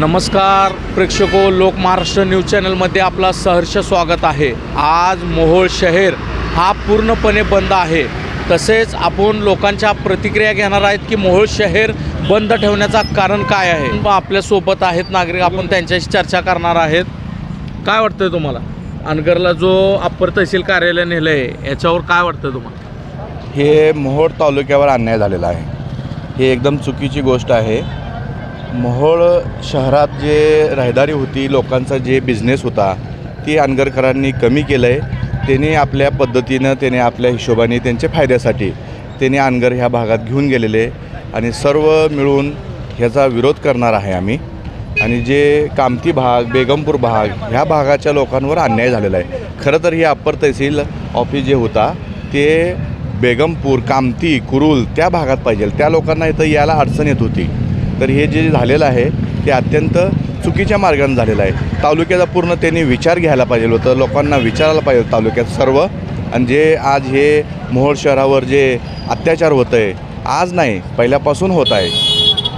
नमस्कार प्रेक्षको लोक महाराष्ट्र न्यूज चॅनलमध्ये आपला सहर्ष स्वागत आहे. आज मोहोळ शहर हा पूर्णपणे बंद आहे. तसेच आपण लोकांच्या प्रतिक्रिया घेणार आहेत की मोहोळ शहर बंद ठेवण्याचा कारण काय आहे? आपल्यासोबत आहेत नागरिक आपण त्यांच्याशी चर्चा करणार आहेत. काय वाटतं तुम्हाला? अनगरला जो अप्पर तहसील कार्यालय नेलं आहे याच्यावर काय वाटतं तुम्हाला? हे मोहोळ तालुक्यावर अन्याय झालेला आहे. हे एकदम चुकीची गोष्ट आहे. मोहोळ शहरात जे रहदारी होती लोकांचा जे बिझनेस होता ती अनगरकरांनी कमी केलं आहे त्याने आपल्या पद्धतीनं त्याने आपल्या हिशोबाने त्यांच्या फायद्यासाठी त्याने अनगर ह्या भागात घेऊन गेलेले. आणि सर्व मिळून ह्याचा विरोध करणार आहे आम्ही. आणि जे कामती भाग बेगमपूर भाग ह्या भागाच्या लोकांवर अन्याय झालेला आहे. खरं तर हे अप्पर तहसील ऑफिस जे होता ते बेगमपूर कामती कुरुल त्या भागात पाहिजे. त्या लोकांना इथं यायला अडचण येत होती. तर हे जे झालेलं आहे ते अत्यंत चुकीच्या मार्गाने झालेलं आहे. तालुक्याचा पूर्ण त्यांनी विचार घ्यायला पाहिजे होतं लोकांना विचारायला पाहिजे तालुक्यात सर्व. आणि जे आज हे मोहोळ शहरावर जे अत्याचार होतं आहे आज नाही पहिल्यापासून होत आहे.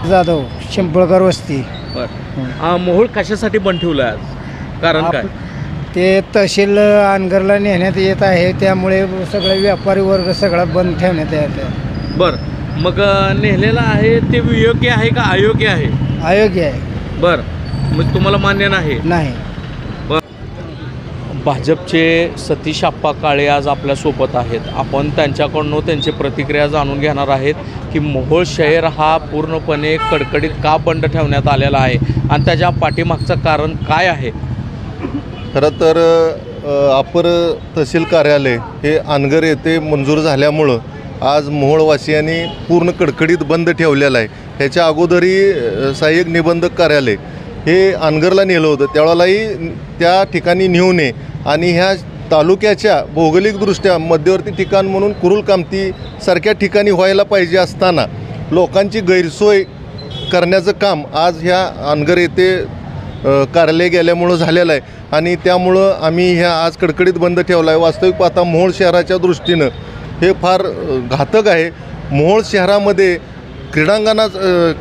जाधव शिंपळकर वस्ती. बरं. मोहोळ कशासाठी बंद ठेवलं आहे आज? कारण काय? ते तहसील अनगरला नेण्यात येत आहे त्यामुळे सगळा व्यापारी वर्ग सगळा बंद ठेवण्यात येत आहे. बरं. मग अ, नेलेलं आहे ते योग्य आहे का अयोग्य आहे? अयोग्य आहे. बरं. मग तुम्हाला मान्य नाही? नाही. भाजपचे सतीश आप्पा काळे आज आपल्यासोबत आहेत. आपण त्यांच्याकडून त्यांची प्रतिक्रिया जाणून घेणार आहेत की मोहोळ शहर हा पूर्णपणे कडकडीत का बंद ठेवण्यात आलेला आहे? आणि त्याच्या पाठीमागचं कारण काय आहे? खरं तर अ, अपर तहसील कार्यालय हे अनगर येथे मंजूर झाल्यामुळं आज मोहोळवासियांनी पूर्ण कडकडीत बंद ठेवलेलं आहे. ह्याच्या अगोदरही सहाय्यक निबंधक कार्यालय हे अनगरला नेलं होतं. त्यावेळेलाही त्या ठिकाणी नेऊ नये आणि ह्या तालुक्याच्या भौगोलिकदृष्ट्या मध्यवर्ती ठिकाण म्हणून कुरुल कामती सारख्या ठिकाणी व्हायला पाहिजे असताना लोकांची गैरसोय करण्याचं काम आज ह्या अनगर येथे कार्यालय गेल्यामुळं झालेलं आहे. आणि त्यामुळं आम्ही ह्या आज कडकडीत बंद ठेवला आहे. वास्तविक पाहता मोहोळ शहराच्या दृष्टीनं हे फार घातक आहे. मोहोळ शहरामध्ये क्रीडांगणा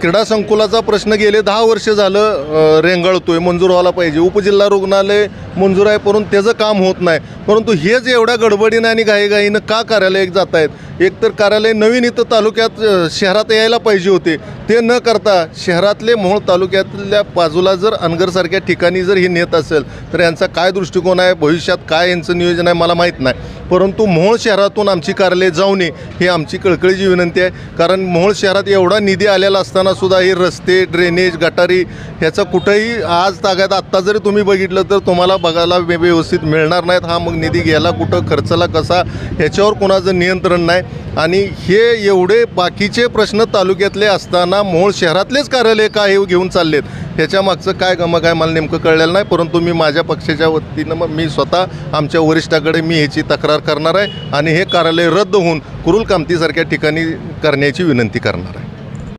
क्रीडा संकुलाचा प्रश्न गेले दहा वर्ष झालं रेंगाळतो रेंगाळतोय मंजूर व्हायला पाहिजे. उपजिल्हा रुग्णालय मंजूर आहे परंतु त्याचं काम होत नाही. परंतु हेच एवढ्या गडबडीनं आणि घाईघाईनं का कार्यालय जात आहेत एकतर कार्यालय नवीन इथं तालुक्यात शहरात यायला पाहिजे होते. ते न करता शहरातले मोहोळ तालुक्यातल्या बाजूला जर अनगरसारख्या ठिकाणी जर हे नेत असेल तर यांचा काय दृष्टिकोन आहे भविष्यात काय यांचं नियोजन आहे मला माहीत नाही. परंतु मोहोळ शहरातून आमची कार्यालय जाऊ नये ही आमची कळकळीची विनंती आहे. कारण मोहोळ शहरात एवढा निधी आलेला असताना सुद्धा हे रस्ते ड्रेनेज गटारी ह्याचा कुठंही आज ताग्यात आत्ता जरी तुम्ही बघितलं तर तुम्हाला बघायला व्यवस्थित मिळणार नाहीत. हा मग निधी घ्यायला कुठं खर्चला कसा ह्याच्यावर कोणाचं नियंत्रण नाही. आणि हे एवढे बाकीचे प्रश्न तालुक्यातले असताना मूळ शहरातलेच कार्यालय का हे घेऊन चाललेत? ह्याच्या मागचं काय गमक आहे मला नेमकं कळलेलं नाही परंतु मी माझ्या पक्षाच्या वतीनं मग मी स्वतः आमच्या वरिष्ठाकडे मी ह्याची तक्रार करणार आहे आणि हे कार्यालय रद्द होऊन कुरुल कामतीसारख्या ठिकाणी करण्याची विनंती करणार आहे.